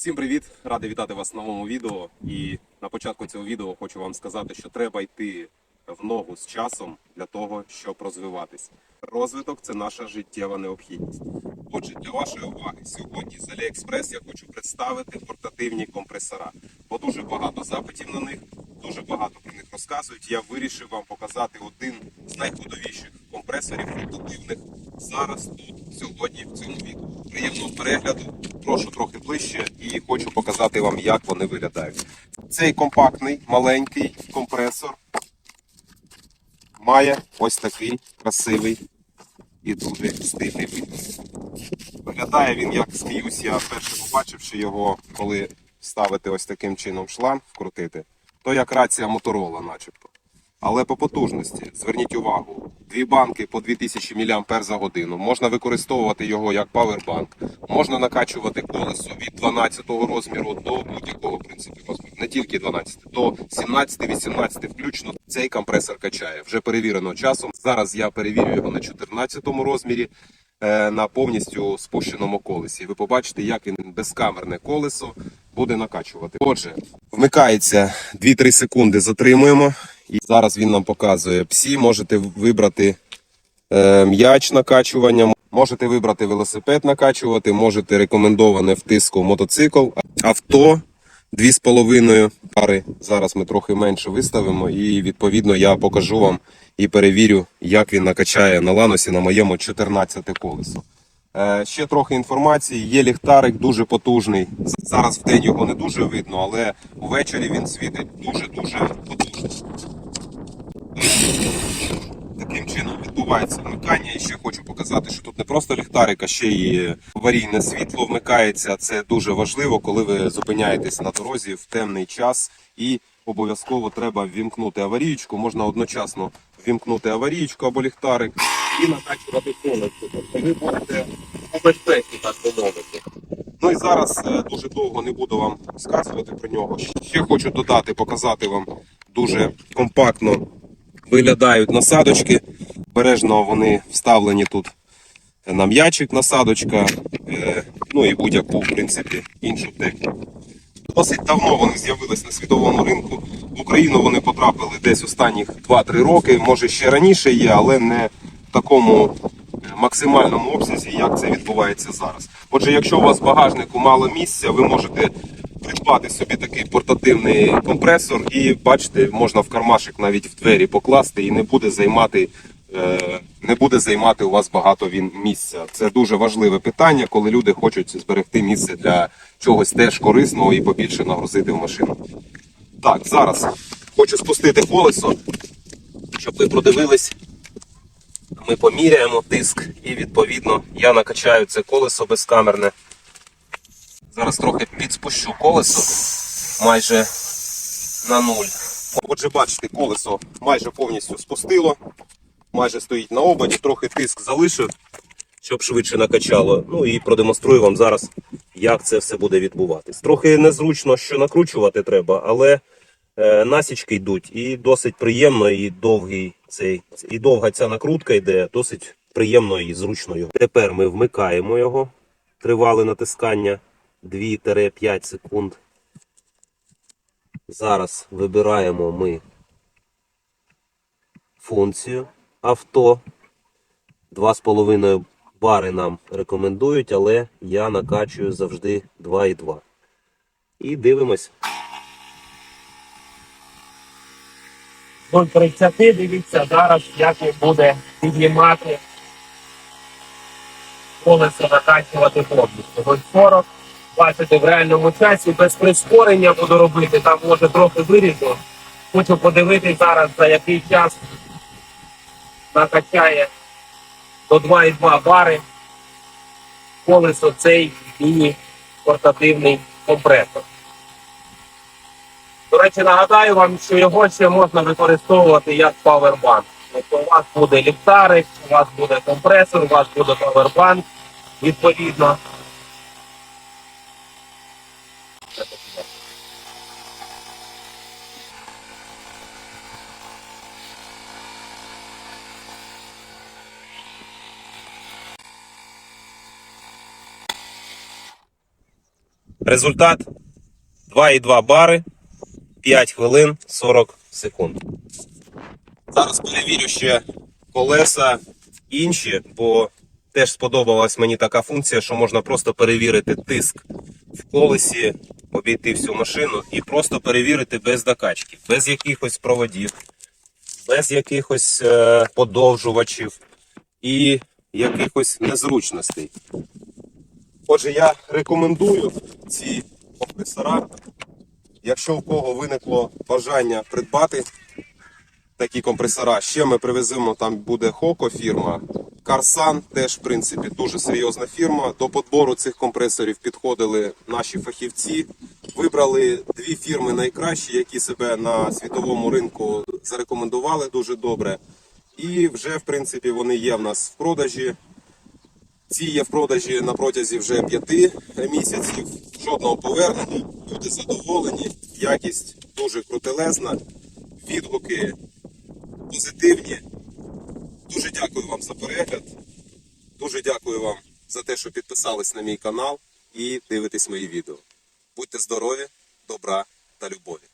Всім привіт! Радий вітати вас в новому відео. І на початку цього відео хочу вам сказати, що треба йти в ногу з часом для того, щоб розвиватись. Розвиток це наша життєва необхідність. Отже, для вашої уваги сьогодні з AliExpress я хочу представити портативні компресора. Бо дуже багато запитів на них, дуже багато про них розказують. Я вирішив вам показати один з найходовіших компресорів портативних зараз тут, сьогодні, в цьому відео. Приємного перегляду, прошу трохи ближче і хочу показати вам, як вони виглядають. Цей компактний маленький компресор має ось такий красивий і дуже стильний вигляд. Виглядає він, як сміюсь, я перше побачивши його, коли ставити ось таким чином шланг, вкрутити, то як рація Моторола, начебто. Але по потужності, зверніть увагу, дві банки по 2000 мА за годину. Можна використовувати його як павербанк, можна накачувати колесо від 12 розміру до будь-якого в принципі розміру, не тільки 12, до 17-18 включно. Цей компресор качає. Вже перевірено часом. Зараз я перевірю його на 14 розмірі. е, На повністю спущеному колесі. Ви побачите, як він безкамерне колесо буде накачувати. Отже, вмикається 2-3 секунди, затримуємо. І зараз він нам показує псі. Можете вибрати е, м'яч накачування, можете вибрати велосипед накачувати, можете рекомендоване в тиску мотоцикл, авто. Дві з половиною пари. Зараз ми трохи менше виставимо, і відповідно я покажу вам і перевірю, як він накачає на ланосі на моєму 14 колесо. Е, ще трохи інформації. Є ліхтарик дуже потужний. Зараз в день його не дуже видно, але ввечері він світить дуже-дуже потужно. Таким чином відбувається вмикання. І ще хочу показати, що тут не просто ліхтарик, а ще й аварійне світло вмикається. Це дуже важливо, коли ви зупиняєтесь на дорозі в темний час і обов'язково треба ввімкнути аварійку. Можна одночасно ввімкнути аварійку або ліхтарик і накачувати колесо. Тобто ви будете у безпеці, так би мовити. Ну і зараз е, дуже довго не буду вам сказувати про нього. Ще хочу додати, показати вам дуже компактно виглядають насадочки. Бережно вони вставлені тут на м'ячик насадочка, е, ну і будь-яку, в принципі, іншу техніку. Досить давно вони з'явились на світовому ринку. В Україну вони потрапили десь останніх 2-3 роки. Може ще раніше є, але не в такому е, максимальному обсязі, як це відбувається зараз. Отже, якщо у вас в багажнику мало місця, ви можете придбати собі такий портативний компресор і бачите, можна в кармашик навіть в двері покласти і не буде займати. е, Не буде займати у вас багато він місця. Це дуже важливе питання, коли люди хочуть зберегти місце для чогось теж корисного і побільше нагрузити в машину. Так, зараз хочу спустити колесо, щоб ви продивились. Ми поміряємо тиск і відповідно я накачаю це колесо безкамерне. Зараз трохи підспущу колесо майже на нуль. Отже, бачите, колесо майже повністю спустило, майже стоїть на ободі, трохи тиск залишив, щоб швидше накачало. Ну і продемонструю вам зараз, як це все буде відбуватись. Трохи незручно, що накручувати треба, але е, насічки йдуть і досить приємно, і довгий цей, і довга ця накрутка йде, досить приємно і зручно. Тепер ми вмикаємо його, тривале натискання 2-5 секунд. Зараз вибираємо ми функцію авто. 2,5 бари нам рекомендують, але я накачую завжди 2,2. І дивимось. 0,30, дивіться зараз, як він буде піднімати колесо накачувати повністю. 0,40. Бачите, в реальному часі без прискорення буду робити, там може трохи виріжу. Хочу подивитися зараз, за який час накачає до 2,2 бари колесо цей міні-портативний компресор. До речі, нагадаю вам, що його ще можна використовувати як павербанк. Тобто у вас буде ліхтарик, у вас буде компресор, у вас буде павербанк, відповідно. Результат 2,2 бари, 5 хвилин 40 секунд. Зараз перевірю ще колеса інші, бо теж сподобалась мені така функція, що можна просто перевірити тиск в колесі, обійти всю машину і просто перевірити без докачки, без якихось проводів, без якихось е, подовжувачів і якихось незручностей. Отже, я рекомендую ці компресора. Якщо у кого виникло бажання придбати такі компресора, ще ми привеземо, там буде Хоко фірма. Карсан теж, в принципі, дуже серйозна фірма. До подбору цих компресорів підходили наші фахівці. Вибрали дві фірми найкращі, які себе на світовому ринку зарекомендували дуже добре. І вже, в принципі, вони є в нас в продажі. Ці є в продажі на протязі вже п'яти місяців. Жодного повернення. Люди задоволені, якість дуже крутелезна, відгуки позитивні. Дуже дякую вам за перегляд. Дуже дякую вам за те, що підписались на мій канал і дивитесь мої відео. Будьте здорові, добра та любові.